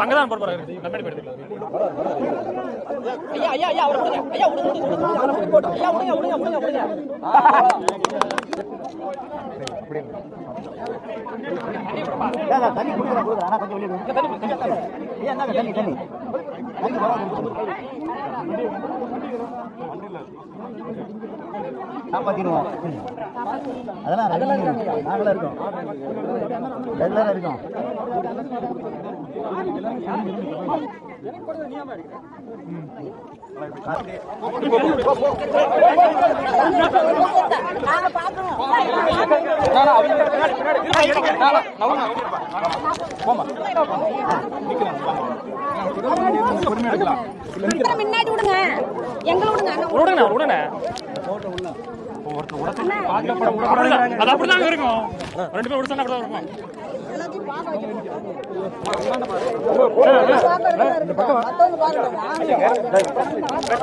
அங்கதான் போட போறாரு. கண்ணாடி போயிடுது ஐயா ஐயா ஐயா அவரை விடுங்க. ஐயா விடுங்க விடுங்க, விடுங்க. அவரை விட்டு போட்டோம் ஐயா விடுங்க விடுங்க விடுங்க விடுங்க. தண்ணி குடிக்கிறேன் கொடுக்குறேன் ஆனால் கொஞ்சம் வெளியே கொடுங்க. ஐயா என்னங்க தண்ணி தண்ணி தண்ணி வராது. காப்பாத்திடுவோம். அதெல்லாம் அதெல்லாம் நாங்களும் இருக்கோம். ரெகுலராக இருக்கோம். முன்னாடி விடுங்க. எங்களை விடுங்க. அண்ணா விடுங்க விடுங்க. அது அப்படிதாங்க இருக்கும் ரெண்டு பேரும் விடுச்சா அப்படிதான் இருக்கும்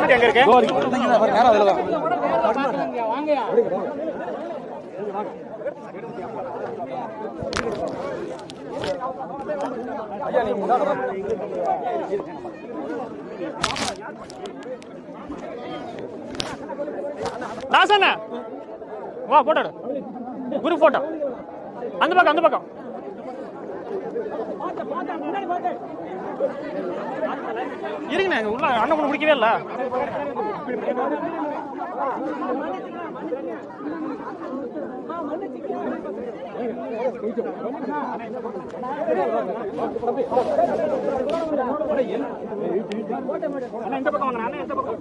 எங்க இருக்கு தாசண்ணா வா போட்டோ எடு. குரூப் போட்டோ அந்த பக்கம் அந்த பக்கம். இருங்கண்ணா உள்ள அண்ணன் கூட முடிக்கவே இல்ல. இந்த பக்கம் வாங்க அண்ணா இந்த பக்கம்.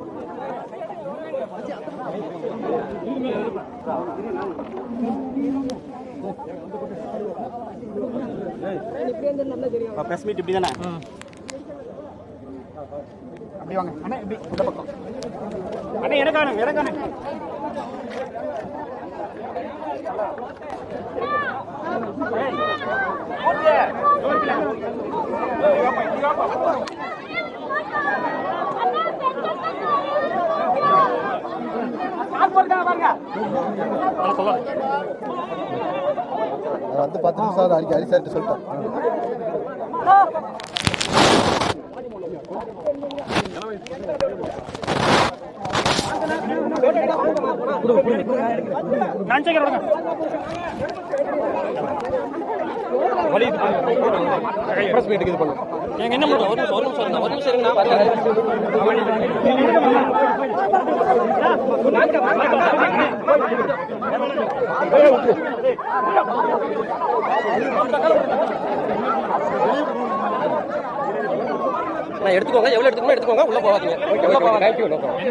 ப்ரெஸ் மீட் இப்படி தானே அப்படி வாங்க. அண்ணா இப்படி இந்த பக்கம். அண்ணா எனக்கான எனக்கானு எனக்கானு வந்து பத்து நிமிஷம் அடிக்க அடி சார்ட்டு சொல்லிட்டேன் என்ன பண்ணுறோம் ஒரு நிமிஷம் ஒரு நிமிஷம் ஒரு நிமிஷம் நான் எடுத்துக்கோங்க. எவ்வளவு எடுத்துக்கணும் எடுத்துக்கோங்க. உள்ள போகாதீங்க. உள்ள போகாதீங்க. தேங்க்யூ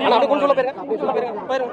ஆனா அப்படியே கொண்டு உள்ள போயிருங்க போயிருங்க